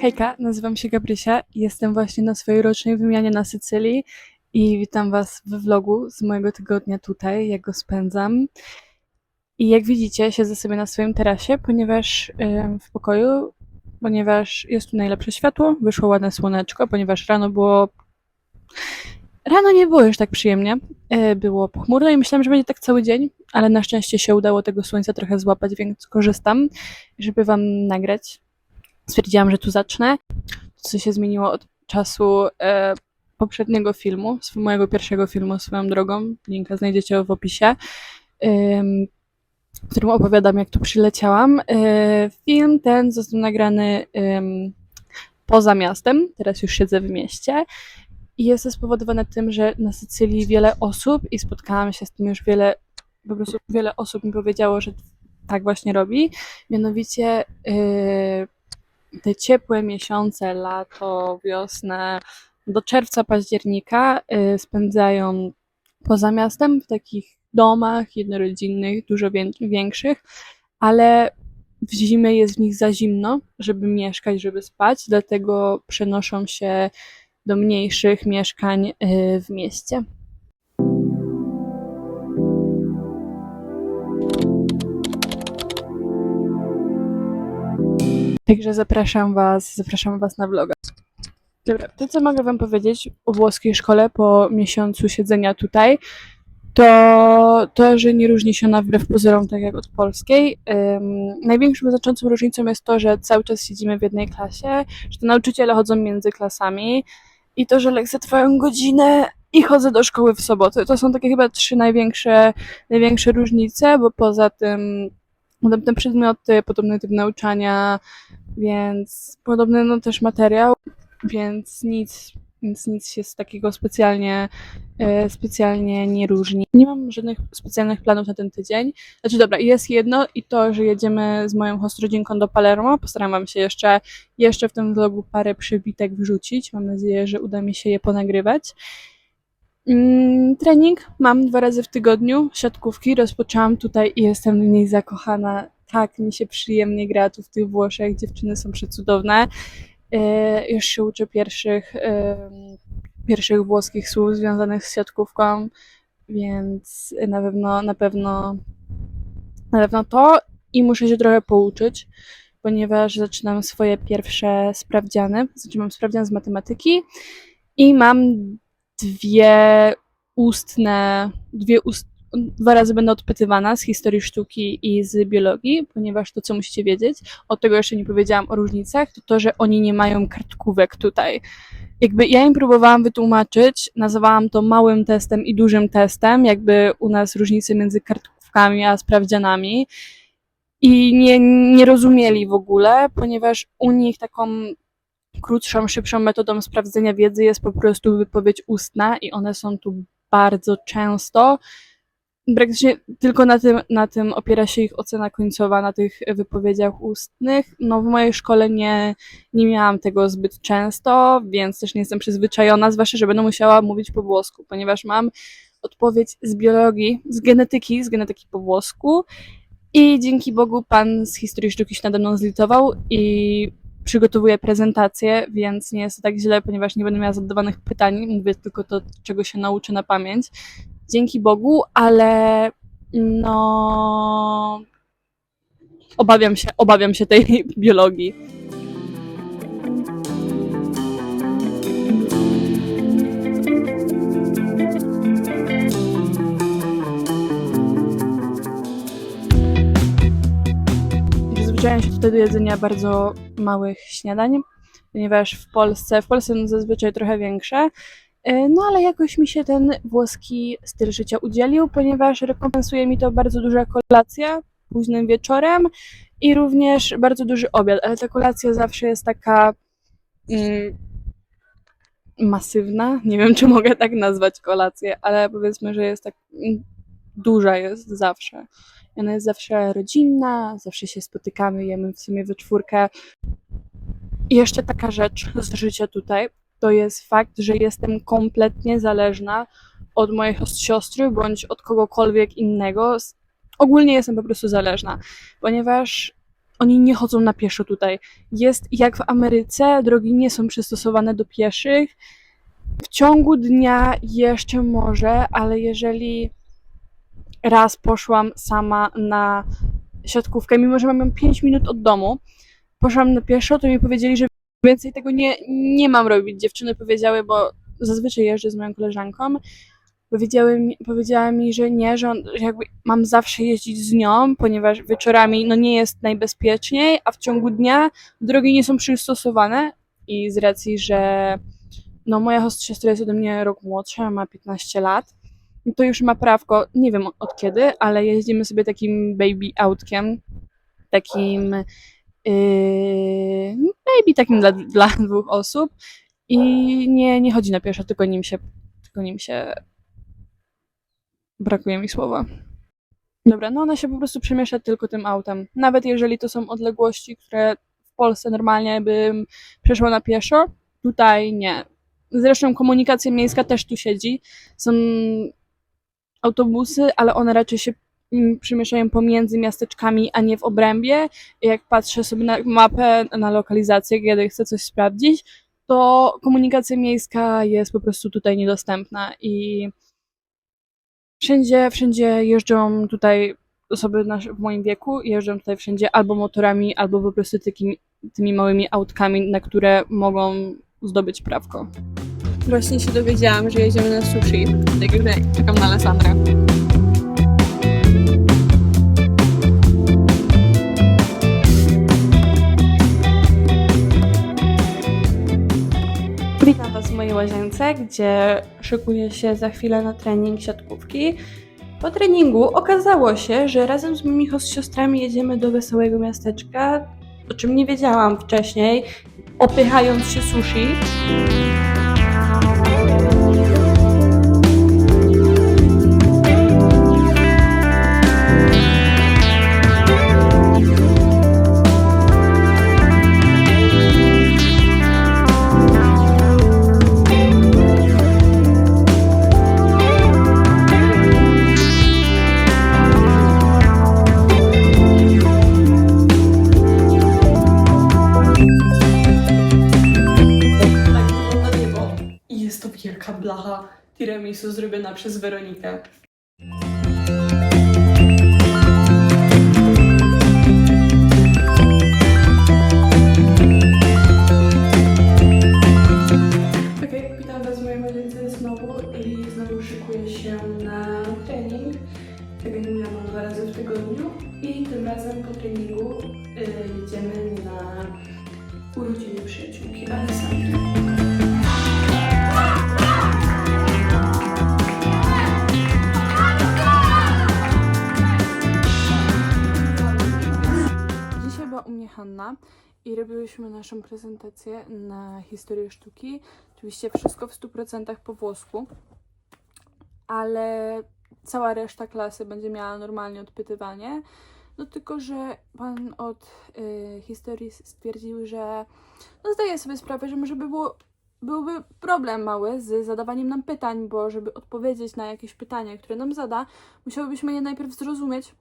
Hejka, nazywam się Gabrysia i jestem właśnie na swojej rocznej wymianie na Sycylii i witam Was we vlogu z mojego tygodnia tutaj, jak go spędzam. I jak widzicie, siedzę sobie na swoim terasie, ponieważ w pokoju, ponieważ jest tu najlepsze światło, wyszło ładne słoneczko, ponieważ rano było Rano nie było już tak przyjemnie. E, Było pochmurno i myślałam, że będzie tak cały dzień, ale na szczęście się udało tego słońca trochę złapać, więc korzystam, żeby Wam nagrać. Stwierdziłam, że tu zacznę. Co się zmieniło od czasu e, poprzedniego filmu, mojego pierwszego filmu swoją drogą. Linka znajdziecie w opisie. W którym opowiadam, jak tu przyleciałam. E, film ten został nagrany poza miastem. Teraz już siedzę w mieście. I jest to spowodowane tym, że na Sycylii wiele osób, i spotkałam się z tym już wiele, po prostu wiele osób mi powiedziało, że tak właśnie robi. Mianowicie yy, te ciepłe miesiące, lato, wiosnę, do czerwca, października yy, spędzają poza miastem, w takich domach jednorodzinnych, dużo wię- większych, ale w zimę jest w nich za zimno, żeby mieszkać, żeby spać, dlatego przenoszą się do mniejszych mieszkań y, w mieście. Także zapraszam Was, zapraszam Was na vloga. Dobra, to co mogę Wam powiedzieć o włoskiej szkole po miesiącu siedzenia tutaj, to to, że nie różni się ona wbrew pozorom tak jak od polskiej. Ym, największą znaczącą różnicą jest to, że cały czas siedzimy w jednej klasie, że te nauczyciele chodzą między klasami i to, że lekcje trwają godzinę i chodzę do szkoły w soboty. To są takie chyba trzy największe, największe różnice, bo poza tym podobne przedmioty, podobny typ nauczania, więc podobny no też materiał, więc nic, więc nic się z takiego specjalnie, e, specjalnie nie różni. Nie mam żadnych specjalnych planów na ten tydzień. Znaczy dobra, jest jedno i to, że jedziemy z moją hostrodzinką do Palermo. Postaram się jeszcze, jeszcze w tym vlogu parę przybitek wrzucić. Mam nadzieję, że uda mi się je ponagrywać. Mm, trening mam dwa razy w tygodniu, siatkówki. Rozpoczęłam tutaj i jestem w niej zakochana. Tak mi się przyjemnie gra tu w tych Włoszech. Dziewczyny są przecudowne. E, już się uczę pierwszych, em, pierwszych włoskich słów związanych z siatkówką, więc na pewno, na pewno, na pewno to i muszę się trochę pouczyć, ponieważ zaczynam swoje pierwsze sprawdziany. Zaczynam sprawdzian z matematyki i mam dwie ustne, dwie ust, dwa razy będę odpytywana z historii sztuki i z biologii, ponieważ to, co musicie wiedzieć, od tego jeszcze nie powiedziałam o różnicach, to to, że oni nie mają kartkówek tutaj. Jakby ja im próbowałam wytłumaczyć, nazywałam to małym testem i dużym testem, jakby u nas różnice między kartkówkami a sprawdzianami. I nie, nie rozumieli w ogóle, ponieważ u nich taką krótszą, szybszą metodą sprawdzenia wiedzy jest po prostu wypowiedź ustna i one są tu bardzo często. Praktycznie tylko na tym, na tym opiera się ich ocena końcowa, na tych wypowiedziach ustnych. No w mojej szkole nie, nie miałam tego zbyt często, więc też nie jestem przyzwyczajona, zwłaszcza, że będę musiała mówić po włosku, ponieważ mam odpowiedź z biologii, z genetyki, z genetyki po włosku i dzięki Bogu pan z historii sztuki się nade mną zlitował i przygotowuję prezentację, więc nie jest to tak źle, ponieważ nie będę miała zadawanych pytań, mówię tylko to, czego się nauczę na pamięć. Dzięki Bogu, ale no obawiam się, obawiam się tej biologii. Przyzwyczaiłam się do jedzenia bardzo małych śniadań, ponieważ w Polsce, w Polsce no zazwyczaj trochę większe, no ale jakoś mi się ten włoski styl życia udzielił, ponieważ rekompensuje mi to bardzo duża kolacja późnym wieczorem i również bardzo duży obiad, ale ta kolacja zawsze jest taka mm, masywna, nie wiem czy mogę tak nazwać kolację, ale powiedzmy, że jest tak mm, duża jest zawsze. Ona jest zawsze rodzinna, zawsze się spotykamy, jemy w sumie we czwórkę. I jeszcze taka rzecz z życia tutaj, to jest fakt, że jestem kompletnie zależna od mojej siostry bądź od kogokolwiek innego. Ogólnie jestem po prostu zależna, ponieważ oni nie chodzą na pieszo tutaj. Jest jak w Ameryce, drogi nie są przystosowane do pieszych. W ciągu dnia jeszcze może, ale jeżeli raz poszłam sama na siatkówkę, mimo że mam ją 5 minut od domu, poszłam na pieszo, to mi powiedzieli, że więcej tego nie, nie mam robić. Dziewczyny powiedziały, bo zazwyczaj jeżdżę z moją koleżanką, powiedziały mi, powiedziała mi, że nie, że, on, że jakby mam zawsze jeździć z nią, ponieważ wieczorami no nie jest najbezpieczniej, a w ciągu dnia drogi nie są przystosowane i z racji, że no moja siostra jest ode mnie rok młodsza, ma 15 lat, to już ma prawko, nie wiem od kiedy, ale jeździmy sobie takim baby autkiem, takim yy, baby takim dla, dla dwóch osób i nie, nie chodzi na pieszo, tylko nim się, tylko nim się brakuje mi słowa. Dobra, no ona się po prostu przemiesza tylko tym autem. Nawet jeżeli to są odległości, które w Polsce normalnie bym przeszła na pieszo, tutaj nie. Zresztą komunikacja miejska też tu siedzi. Są autobusy, ale one raczej się przemieszczają pomiędzy miasteczkami, a nie w obrębie. Jak patrzę sobie na mapę, na lokalizację, kiedy chcę coś sprawdzić, to komunikacja miejska jest po prostu tutaj niedostępna i wszędzie, wszędzie jeżdżą tutaj osoby w moim wieku, jeżdżą tutaj wszędzie albo motorami, albo po prostu takimi, tymi małymi autkami, na które mogą zdobyć prawko. Właśnie się dowiedziałam, że jedziemy na sushi, także czekam na Alessandrę. Witam Was w mojej łazience, gdzie szykuję się za chwilę na trening siatkówki. Po treningu okazało się, że razem z moimi siostrami jedziemy do wesołego miasteczka, o czym nie wiedziałam wcześniej, opychając się sushi. Tiramisu zrobiona przez Weronikę. I robiłyśmy naszą prezentację na historię sztuki. Oczywiście wszystko w 100% po włosku, ale cała reszta klasy będzie miała normalnie odpytywanie. No tylko, że pan od y, historii stwierdził, że no zdaje sobie sprawę, że może by było, byłby problem mały z zadawaniem nam pytań, bo żeby odpowiedzieć na jakieś pytanie, które nam zada, musiałybyśmy je najpierw zrozumieć,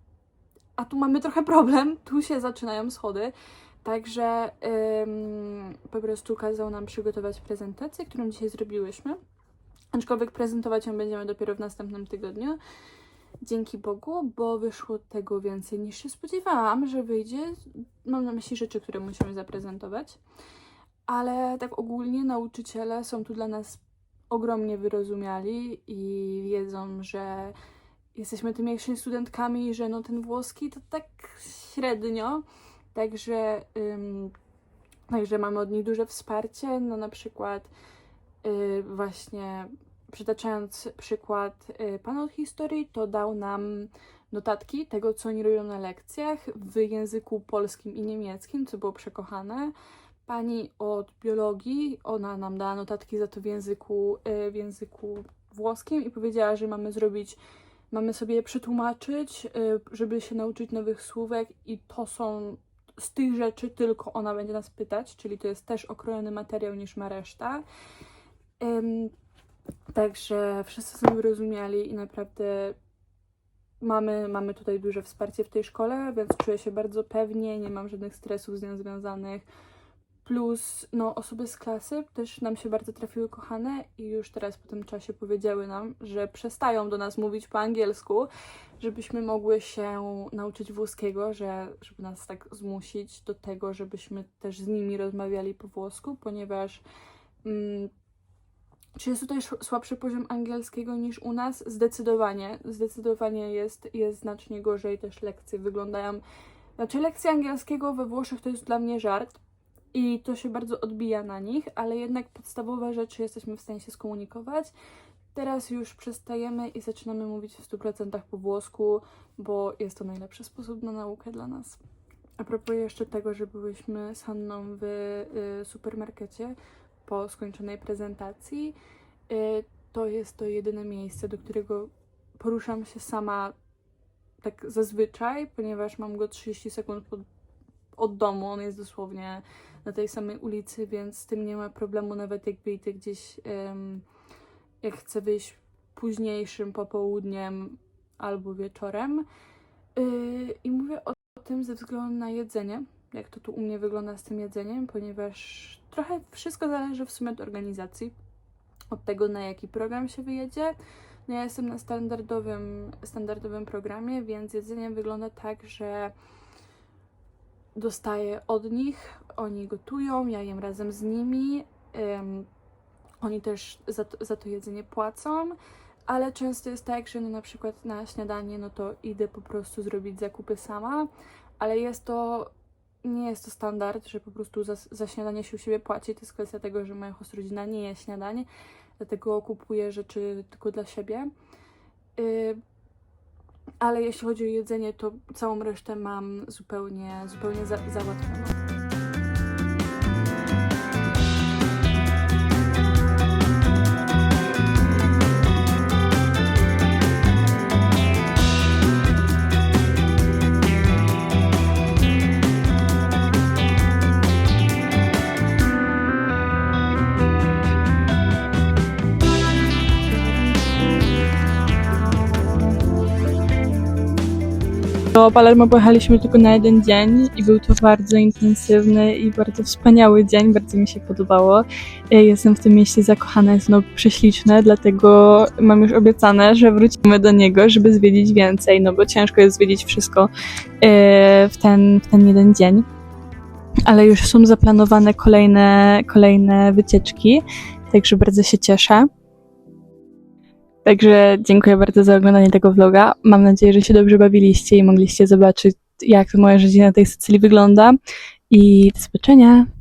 a tu mamy trochę problem, tu się zaczynają schody. Także ym, po prostu kazał nam przygotować prezentację, którą dzisiaj zrobiłyśmy. Aczkolwiek prezentować ją będziemy dopiero w następnym tygodniu. Dzięki Bogu, bo wyszło tego więcej niż się spodziewałam, że wyjdzie. Mam na myśli rzeczy, które musimy zaprezentować. Ale tak ogólnie nauczyciele są tu dla nas ogromnie wyrozumiali i wiedzą, że jesteśmy tymi jak studentkami, że no ten włoski to tak średnio. Także, ym, także mamy od nich duże wsparcie. No na przykład y, właśnie przytaczając przykład y, pana od historii, to dał nam notatki tego, co oni robią na lekcjach w języku polskim i niemieckim, co było przekochane. Pani od biologii, ona nam dała notatki za to w języku, y, w języku włoskim i powiedziała, że mamy zrobić, mamy sobie przetłumaczyć, y, żeby się nauczyć nowych słówek i to są z tych rzeczy tylko ona będzie nas pytać, czyli to jest też okrojony materiał niż ma reszta. Ym, także wszyscy są wyrozumiali i naprawdę mamy, mamy tutaj duże wsparcie w tej szkole, więc czuję się bardzo pewnie, nie mam żadnych stresów z nią związanych. Plus, no, osoby z klasy też nam się bardzo trafiły kochane i już teraz po tym czasie powiedziały nam, że przestają do nas mówić po angielsku, żebyśmy mogły się nauczyć włoskiego, że, żeby nas tak zmusić do tego, żebyśmy też z nimi rozmawiali po włosku, ponieważ mm, czy jest tutaj sz- słabszy poziom angielskiego niż u nas? Zdecydowanie. Zdecydowanie jest, jest znacznie gorzej. Też lekcje wyglądają. Znaczy, lekcje angielskiego we Włoszech to jest dla mnie żart i to się bardzo odbija na nich, ale jednak podstawowe rzeczy jesteśmy w stanie się skomunikować. Teraz już przestajemy i zaczynamy mówić w 100% po włosku, bo jest to najlepszy sposób na naukę dla nas. A propos jeszcze tego, że byłyśmy z Hanną w y, supermarkecie po skończonej prezentacji, y, to jest to jedyne miejsce, do którego poruszam się sama tak zazwyczaj, ponieważ mam go 30 sekund pod, od domu. On jest dosłownie na tej samej ulicy, więc z tym nie ma problemu, nawet jak wyjdę gdzieś, em, jak chcę wyjść późniejszym popołudniem albo wieczorem. Y, I mówię o tym ze względu na jedzenie, jak to tu u mnie wygląda z tym jedzeniem, ponieważ trochę wszystko zależy w sumie od organizacji, od tego na jaki program się wyjedzie. No ja jestem na standardowym, standardowym programie, więc jedzenie wygląda tak, że dostaję od nich, oni gotują, ja jem razem z nimi. em, oni też za to, za to jedzenie płacą, ale często jest tak, że no na przykład na śniadanie, no to idę po prostu zrobić zakupy sama, ale jest to, nie jest to standard, że po prostu za, za śniadanie się u siebie płaci. To jest kwestia tego, że moja host rodzina nie je śniadań, dlatego kupuję rzeczy tylko dla siebie. Y, ale jeśli chodzi o jedzenie, to całą resztę mam zupełnie, zupełnie za, załatwioną. Do Palermo pojechaliśmy tylko na jeden dzień i był to bardzo intensywny i bardzo wspaniały dzień, bardzo mi się podobało. Ja Jestem w tym mieście zakochana, jest ono prześliczne, dlatego mam już obiecane, że wrócimy do niego, żeby zwiedzić więcej, no bo ciężko jest zwiedzić wszystko e, w ten, w ten jeden dzień. Ale już są zaplanowane kolejne, kolejne wycieczki, także bardzo się cieszę. Także dziękuję bardzo za oglądanie tego vloga. Mam nadzieję, że się dobrze bawiliście i mogliście zobaczyć, jak moje życie na tej Sycylii wygląda. I do zobaczenia!